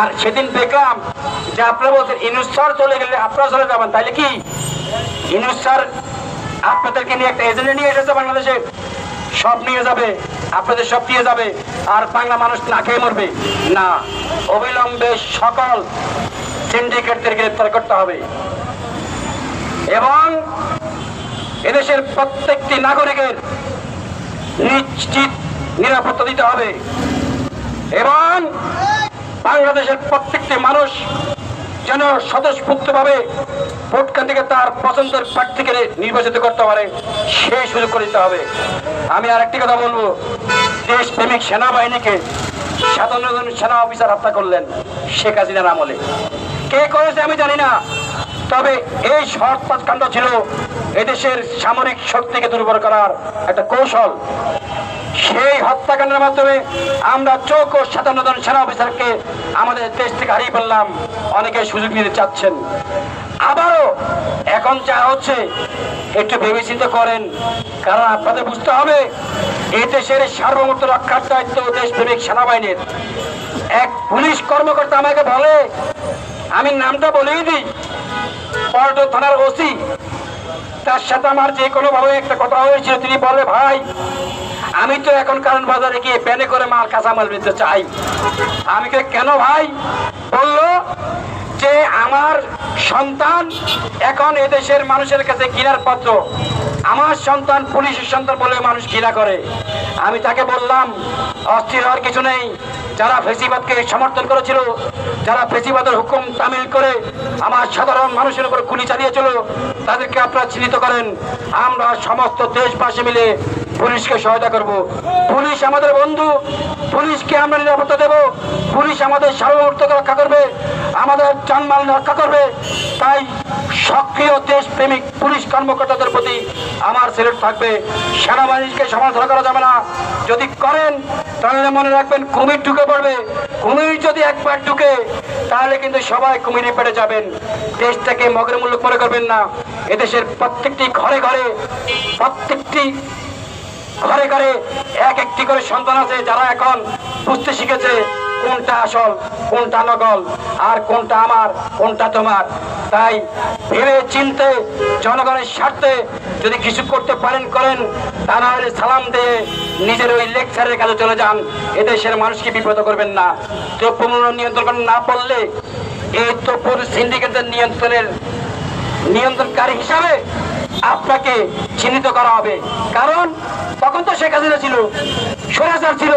আর সেদিন দেখলাম যে আপনারা বলছেন, ইনুস স্যার চলে গেলে আপনারা চলে যাবেন, তাইলে কি? ইনুস স্যার আপনাদেরকে নিয়ে একটা এজেন্ডা নিয়ে এসেছে বাংলাদেশে। সব নিয়ে যাবে, আপনাদের সব নিয়ে যাবে, আর বাংলা মানুষ না খেয়ে মরবে। না, অবিলম্বে সকল সিন্ডিকেটদের গ্রেপ্তার করতে হবে। এবং এদেশের প্রত্যেকটি নাগরিকের নিশ্চিত নিরাপত্তা দিতে হবে। এবং বাংলাদেশের প্রত্যেকটি মানুষ যেন স্বতঃস্ফূর্তভাবে ভোট থেকে তার পছন্দের প্রার্থীকে নির্বাচিত করতে পারে, সেই সুযোগ করে দিতে হবে। আমি আরেকটি কথা বলব, দেশপ্রেমিক সেনাবাহিনীকে সাধারণ সেনা অফিসার হত্যা করলেন শেখ হাসিনার আমলে। কে করেছে আমি জানি না। তবে এই সৎ ছিল এদেশের সামরিক শক্তিকে দুর্বল করার একটা কৌশল। সেই হত্যাকাণ্ডের মাধ্যমে আমরা চোখ ও সাতান্ন সেনা অফিসারকে আমাদের দেশ থেকে হারিয়ে ফেললাম। অনেকে সুযোগ নিতে চাচ্ছেন। আবারও এখন যা হচ্ছে, একটু ভেবেচিন্তা করেন, কারণ আপনাদের বুঝতে হবে এই দেশের সার্বভৌমত্ব রক্ষার দায়িত্ব দেশপ্রেমিক সেনাবাহিনীর। এক পুলিশ কর্মকর্তা আমাকে বলে, আমি নামটা বলেই দিই। পল্টন থানার ওসি, তার সাথে আমার যে কোনো ভাবে একটা কথা হয়েছিল তিনি বলে, ভাই, আমি তো এখন কারণ বাজারে গিয়ে প্যানে করে মাল, কাঁচামাল নিতে চাই। আমি কেন ভাই? বলল যে, আমার সন্তান এখন এদেশের মানুষের কাছে ঘৃণার পাত্র। আমার সন্তান পুলিশের সন্তান বলে মানুষ ঘৃণা করে। আমি তাকে বললাম, অস্থির হওয়ার কিছু নেই। যারা ফেসিবাদকে সমর্থন করেছিল, যারা ফেসিবাদের হুকুম তামিল করে আমার সাধারণ মানুষের উপর গুলি চালিয়েছিল, তাদেরকে আপনারা চিহ্নিত করেন। আমরা সমস্ত দেশবাসী মিলে পুলিশকে সহায়তা করব। পুলিশ আমাদের বন্ধু, পুলিশকে আমরা নিরাপত্তা দেব। পুলিশ আমাদের সার্বভৌমত্বকে রক্ষা করবে। আমাদের জানমাল রক্ষা করবে। তাই সক্রিয় দেশপ্রেমিক পুলিশ কর্মকর্তাদের প্রতি আমার সিলেট থাকবে। সেনাবাহিনীকে সমালোচনা করা যাবে না। যদি করেন, তাহলে মনে রাখবেন কুমির ঢুকে পড়বে। কুমির যদি একবার ঢুকে, তাহলে কিন্তু সবাই কুমিরে পেটে যাবেন। দেশটাকে মগের মূল্য মনে করবেন না। এদেশের প্রত্যেকটি ঘরে ঘরে, প্রত্যেকটি ঘরে ঘরে এক একটি করে সন্তান আছে যারা এখন বুঝতে শিখেছে কোনটা আসল, কোনটা নকল, আর কোনটা আমার, কোনটা তোমার? তাই ভেবে চিনতে, জনগণের স্বার্থে যদি কিছু করতে পারেন, করেন, তা না হলে সালাম দিয়ে নিজের ওই লেকচারের কাছে চলে যান। এদেশের মানুষকে বিব্রত করবেন না। দ্রব্যমূল্য নিয়ন্ত্রণ না পারলে এই দ্রব্য সিন্ডিকেটের নিয়ন্ত্রণের নিয়ন্ত্রণকারী হিসাবে আপনাকে চিহ্নিত করা হবে। কারণ তখন তো শেখ হাসিনা ছিল। স্বৈরাচার ছিল,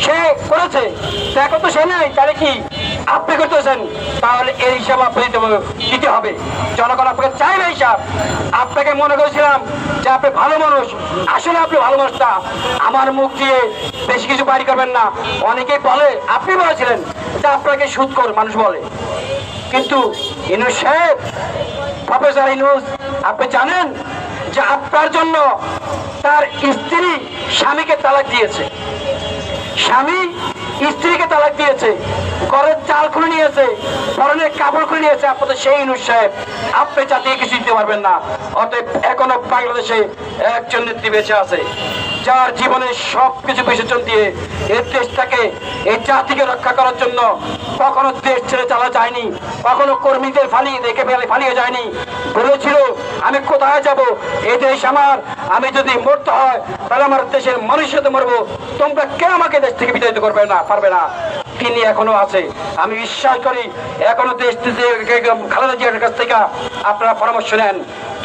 সে করেছে। এখন তো সে নাই, তাহলে কি? আপনি করতেছেন তাহলে এই হিসাব আপনি দিতে হবে- জনগণ আপনাকে চাইবে হিসাব। আপনাকে মনে করেছিলাম যে আপনি ভালো মানুষ। আসলে আপনি ভালো মানুষটা আমার মুখ দিয়ে বেশি কিছু বাড়ি করবেন না। অনেকেই বলে, আপনি বলেছিলেন যে আপনাকে সুদ কর মানুষ বলে। কিন্তু ইনু সাহেব প্রফেসর ইনুস, আপনি জানেন যে আপনার জন্য তার স্ত্রী স্বামীকে তালাক দিয়েছে। স্বামী স্ত্রীকে তালাক দিয়েছে। ঘরের চাল খুলে নিয়েছে পরনের কাপড় খুলে নিয়েছে। আপনাদের সেই নুর সাহেব, আপনি জাতিকে কিছু দিতে পারবেন না। অতএব এখনও বাংলাদেশে একজন নেত্রী বেঁচে আছে। যার জীবনের সব কিছু বিসর্জন দিয়ে এই দেশটাকে এই জাতিকে রক্ষা করার জন্য কখনো দেশ ছেড়ে চালা যায়নি, কখনো কর্মীদের ফালিয়ে, দেখে ফেলে, ফালিয়ে যায়নি। বলেছিল, আমি কোথায় যাব? এই দেশ আমার। আমি যদি মরতে হয়, তাহলে আমার দেশের মানুষের সাথে মরবো। তোমরা কেউ আমাকে দেশ থেকে বিতাড়িত করবে না, পারবে না? তিনি এখনও আছে। আমি বিশ্বাস করি, এখনও দেশ খালেদা জিয়ার কাছ থেকে আপনারা পরামর্শ নেন।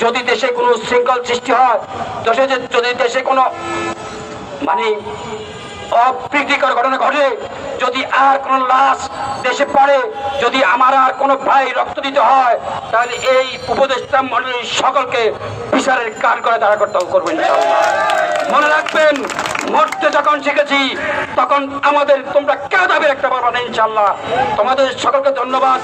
যদি দেশে কোনো শৃঙ্খল সৃষ্টি হয় যদি দেশে কোনো মানে অপ্রীতিকর ঘটনা ঘটে, যদি আর কোনো লাশ দেশে পড়ে, যদি আমার আর কোনো ভাই রক্ত দিতে হয়, তাহলে এই উপদেষ্টা মন্ডলীর সকলকে বিচারের কান করে দাঁড়া করতে করবেন মনে রাখবেন, মরতে যখন শিখেছি, তখন আমাদের তোমরা কেউ দাবি রাখতে পারবে না ইনশাল্লাহ তোমাদের সকলকে ধন্যবাদ।